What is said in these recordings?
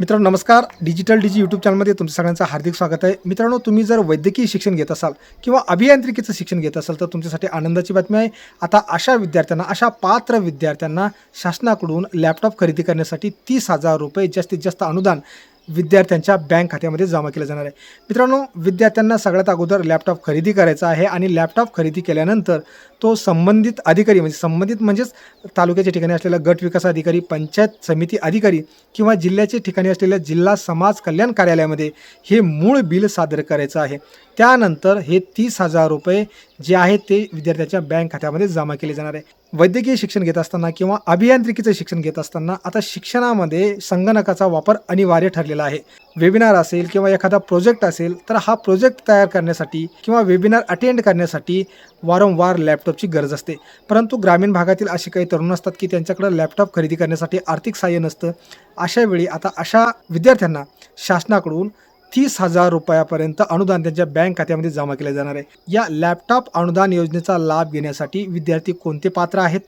मित्रांनो नमस्कार. डिजिटल डिजी यूट्यूब चॅनलमध्ये तुमचं सगळ्यांचं हार्दिक स्वागत आहे. मित्रांनो तुम्ही जर वैद्यकीय शिक्षण घेत असाल किंवा अभियांत्रिकीचं शिक्षण घेत असाल तर तुमच्यासाठी आनंदाची बातमी आहे. आता अशा विद्यार्थ्यांना अशा पात्र विद्यार्थ्यांना शासनाकडून लॅपटॉप खरेदी करण्यासाठी तीस हजार रुपये जास्तीत जास्त अनुदान विद्यार्थ्यांच्या बँक खात्यामध्ये जमा केलं जाणार आहे. मित्रांनो विद्यार्थ्यांना सगळ्यात अगोदर लॅपटॉप खरेदी करायचा आहे आणि लॅपटॉप खरेदी केल्यानंतर तो संबंधित अधिकारी म्हणजे संबंधित म्हणजेच तालुक्याच्या ठिकाणी असलेला गट विकास अधिकारी पंचायत समिती अधिकारी किंवा जिल्ह्याच्या ठिकाणी असलेल्या जिल्हा समाज कल्याण कार्यालयामध्ये हे मूळ बिल सादर करायचं आहे. त्यानंतर हे तीस हजार रुपये जे आहेत ते विद्यार्थ्याच्या बँक खात्यामध्ये जमा केले जाणार आहे. वैद्यकीय शिक्षण घेत असताना किंवा अभियांत्रिकीचं शिक्षण घेत असताना आता शिक्षणामध्ये संगणकाचा वापर अनिवार्य ठरलेला आहे. वेबिनार असेल किंवा एखादा प्रोजेक्ट असेल तर हा प्रोजेक्ट तयार करण्यासाठी किंवा वेबिनार अटेंड करण्यासाठी वारंवार लॅपटॉपची गरज असते. परंतु ग्रामीण भागातील असे काही तरुण असतात की त्यांच्याकडे लॅपटॉप खरेदी करण्यासाठी आर्थिक सहाय्य नसतं. अशावेळी आता अशा विद्यार्थ्यांना शासनाकडून तीस हजार रुपयापर्यंत अनुदान त्यांच्या बँक खात्यामध्ये जमा केले जाणार आहे. या लॅपटॉप अनुदान योजनेचा लाभ घेण्यासाठी विद्यार्थी कोणते पात्र आहेत?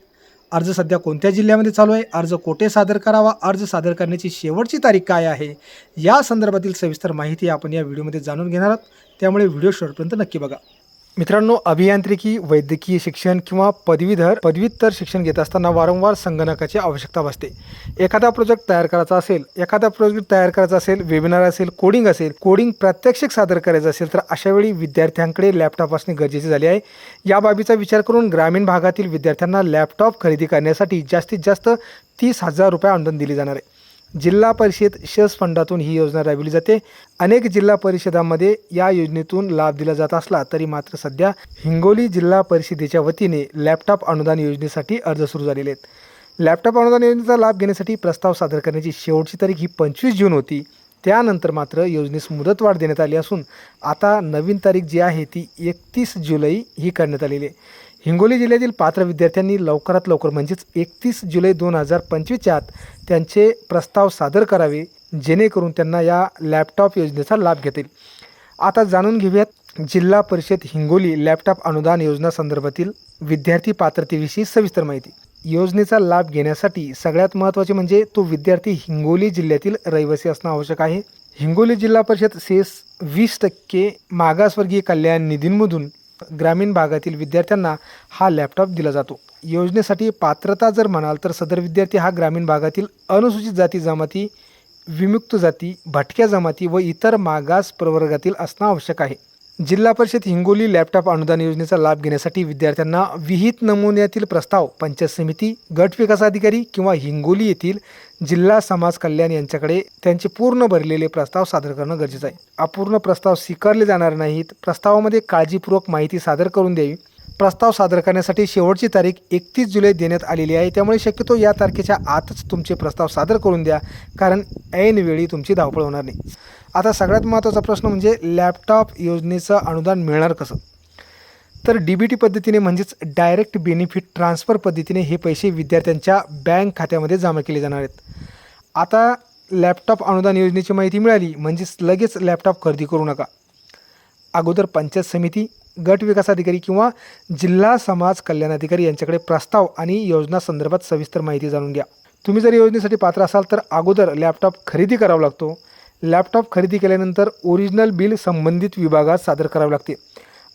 अर्ज सध्या कोणत्या जिल्ह्यामध्ये चालू आहे? अर्ज कोठे सादर करावा? अर्ज सादर करण्याची शेवटची तारीख काय आहे? या संदर्भातील सविस्तर माहिती आपण या व्हिडिओमध्ये जाणून घेणार आहोत. त्यामुळे व्हिडिओ शेवटपर्यंत नक्की बघा. मित्रांनो अभियांत्रिकी वैद्यकीय शिक्षण किंवा पदवीधर पदव्युत्तर शिक्षण घेत असताना वारंवार संगणकाची आवश्यकता भासते. एखादा प्रोजेक्ट तयार करायचा असेल एखादा प्रोजेक्ट तयार करायचा असेल वेबिनार असेल कोडिंग असेल कोडिंग प्रात्यक्षिक सादर करायचं असेल तर अशावेळी विद्यार्थ्यांकडे लॅपटॉप असणे गरजेचे झाले आहे. या बाबीचा विचार करून ग्रामीण भागातील विद्यार्थ्यांना लॅपटॉप खरेदी करण्यासाठी जास्तीत जास्त तीस हजार रुपये अनुदान दिले जाणार आहे. जिल्हा परिषद शस फंडातून ही योजना राबविली जाते. अनेक जिल्हा परिषदांमध्ये या योजनेतून लाभ दिला जात असला तरी मात्र सध्या हिंगोली जिल्हा परिषदेच्या वतीने लॅपटॉप अनुदान योजनेसाठी अर्ज सुरू झालेले आहेत. लॅपटॉप अनुदान योजनेचा लाभ घेण्यासाठी प्रस्ताव सादर करण्याची शेवटची तारीख ही पंचवीस जून होती. त्यानंतर मात्र योजनेस मुदतवाढ देण्यात आली असून आता नवीन तारीख जी आहे ती एकतीस जुलै ही करण्यात आलेली आहे. हिंगोली जिल्ह्यातील पात्र विद्यार्थ्यांनी लवकरात लवकर म्हणजेच एकतीस जुलै दोन हजार पंचवीसच्या आत त्यांचे प्रस्ताव सादर करावे जेणेकरून त्यांना या लॅपटॉप योजनेचा लाभ घेतील. आता जाणून घेऊयात जिल्हा परिषद हिंगोली लॅपटॉप अनुदान योजना संदर्भातील विद्यार्थी पात्रतेविषयी सविस्तर माहिती. योजनेचा लाभ घेण्यासाठी सगळ्यात महत्त्वाचे म्हणजे तो विद्यार्थी हिंगोली जिल्ह्यातील रहिवासी असणं आवश्यक आहे. हिंगोली जिल्हा परिषद सेस वीस टक्के मागासवर्गीय कल्याण निधींमधून ग्रामीण भागातील विद्यार्थ्यांना हा लॅपटॉप दिला जातो. योजनेसाठी पात्रता जर म्हणाल तर सदर विद्यार्थी हा ग्रामीण भागातील अनुसूचित जाती जमाती विमुक्त जाती भटक्या जमाती व इतर मागास प्रवर्गातील असणं आवश्यक आहे. जिल्हा परिषद हिंगोली लॅपटॉप अनुदान योजनेचा लाभ घेण्यासाठी विद्यार्थ्यांना विहित नमुन्यातील प्रस्ताव पंचायत समिती गट विकास अधिकारी किंवा हिंगोली येथील जिल्हा समाज कल्याण यांच्याकडे त्यांचे पूर्ण भरलेले प्रस्ताव सादर करणं गरजेचं आहे. अपूर्ण प्रस्ताव स्वीकारले जाणार नाहीत. प्रस्तावामध्ये काळजीपूर्वक माहिती सादर करून द्यावी. प्रस्ताव सादर करण्यासाठी शेवटची तारीख एकतीस जुलै देण्यात आलेली आहे. त्यामुळे शक्यतो या तारखेच्या आतच तुमचे प्रस्ताव सादर करून द्या कारण ऐनवेळी तुमची धावपळ होणार नाही. आता सगळ्यात महत्त्वाचा प्रश्न म्हणजे लॅपटॉप योजनेचं अनुदान मिळणार कसं? तर डी बी टी पद्धतीने म्हणजेच डायरेक्ट बेनिफिट ट्रान्सफर पद्धतीने हे पैसे विद्यार्थ्यांच्या बँक खात्यामध्ये जमा केले जाणार आहेत. आता लॅपटॉप अनुदान योजनेची माहिती मिळाली म्हणजेच लगेच लॅपटॉप खरेदी करू नका. अगोदर पंचायत समिती गट विकास अधिकारी किंवा जिल्हा समाज कल्याण अधिकारी यांच्याकडे प्रस्ताव आणि योजना संदर्भात सविस्तर माहिती जाणून घ्या. तुम्ही जर योजनेसाठी पात्र असाल तर अगोदर लॅपटॉप खरेदी करावा लागतो. लॅपटॉप खरेदी केल्यानंतर ओरिजिनल बिल संबंधित विभागात सादर करावे लागते.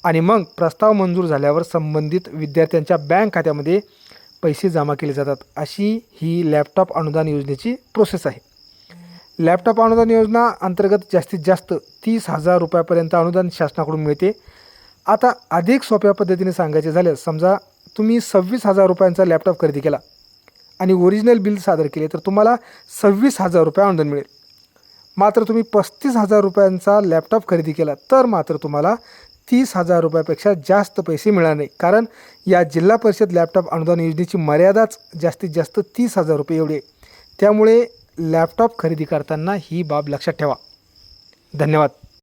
आणि मग प्रस्ताव मंजूर झाल्यावर संबंधित विद्यार्थ्यांच्या बँक खात्यामध्ये पैसे जमा केले जातात. अशी ही लॅपटॉप अनुदान योजनेची प्रोसेस आहे. लॅपटॉप अनुदान योजना अंतर्गत जास्तीत जास्त तीस हजार रुपयापर्यंत अनुदान शासनाकडून मिळते. आता अधिक सोप्या पद्धतीने सांगायचे झाल्यास समजा तुम्ही सव्वीस हजार रुपयांचा लॅपटॉप खरेदी केला आणि ओरिजिनल बिल सादर केले तर तुम्हाला सव्वीस हजार रुपये अनुदान मिळेल. मात्र तुम्ही पस्तीस हजार रुपयांचा लॅपटॉप खरेदी केला तर मात्र तुम्हाला तीस हजार रुपयापेक्षा जास्त पैसे मिळणार नाही. कारण या जिल्हा परिषद लॅपटॉप अनुदान योजनेची मर्यादाच जास्तीत जास्त तीस हजार रुपये एवढी आहे. त्यामुळे लॅपटॉप खरेदी करताना ही बाब लक्षात ठेवा. धन्यवाद.